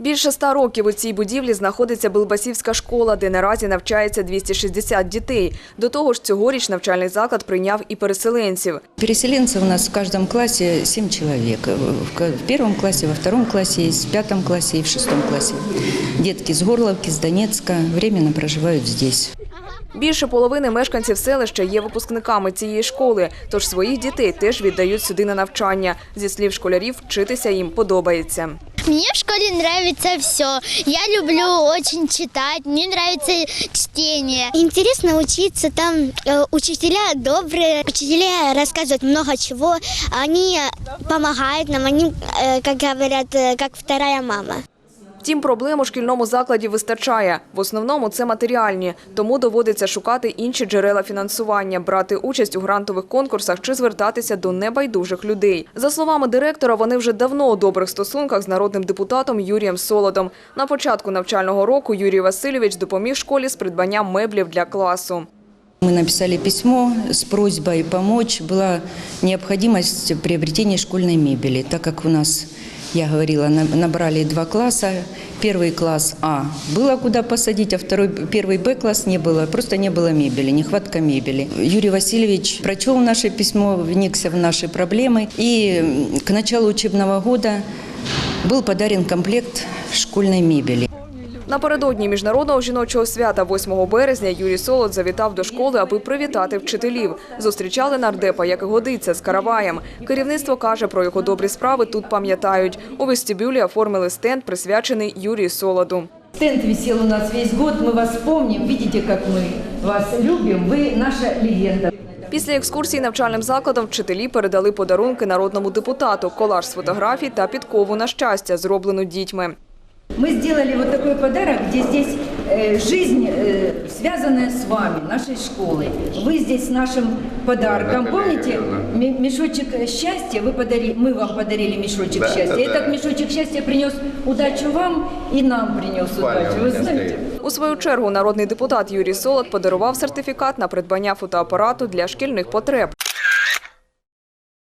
Більше ста років у цій будівлі знаходиться Билбасівська школа, де наразі навчається 260 дітей. До того ж, цьогоріч навчальний заклад прийняв і переселенців. Переселенцев у нас в каждом классе 7 человек. В первом классе, во втором классе есть, в пятом классе и в шестом классе. Детки с Горловки, с Донецка временно проживают здесь. Більше половини мешканців селища є випускниками цієї школи, тож своїх дітей теж віддають сюди на навчання. Зі слів школярів, вчитися їм подобається. Мне в школе нравится все. Я люблю очень читать, мне нравится чтение. Интересно учиться, там э, учителя добрые, учителя рассказывают много чего, они помогают нам, они, э, как говорят, э, как вторая мама. Втім, проблем у шкільному закладі вистачає. В основному це матеріальні, тому доводиться шукати інші джерела фінансування, брати участь у грантових конкурсах чи звертатися до небайдужих людей. За словами директора, вони вже давно у добрих стосунках з народним депутатом Юрієм Солодом. На початку навчального року Юрій Васильович допоміг школі з придбанням меблів для класу. Мы написали письмо с просьбой помочь. Была необходимость приобретения школьной мебели, так как у нас, я говорила, на- набрали два класса. Первый класс А было куда посадить, а второй, первый Б класс не было, просто не было мебели, нехватка мебели. Юрий Васильевич прочел наше письмо, вникся в наши проблемы, и м, к началу учебного года был подарен комплект школьной мебели. Напередодні міжнародного жіночого свята 8 березня Юрій Солод завітав до школи, аби привітати вчителів. Зустрічали нардепа, як і годиться, з караваєм. Керівництво каже, про його добрі справи тут пам'ятають. У вестибюлі оформили стенд, присвячений Юрію Солоду. Стенд висел у нас весь год, мы вас помним, видите, как мы вас любим, вы наша легенда. Після екскурсії навчальним закладом вчителі передали подарунки народному депутату, колаж з фотографій та підкову на щастя, зроблену дітьми. Мы сделали вот такой подарок, где здесь э, жизнь, э, связанная с вами, нашей школой. Вы здесь с нашим подарком. Помните, ме- мешочек счастья, вы подарили, мы вам подарили мешочек счастья. Этот мешочек счастья принес удачу вам и нам принес удачу. Вы знаете? У свою чергу народний депутат Юрій Солод подарував сертифікат на придбання фотоапарату для шкільних потреб.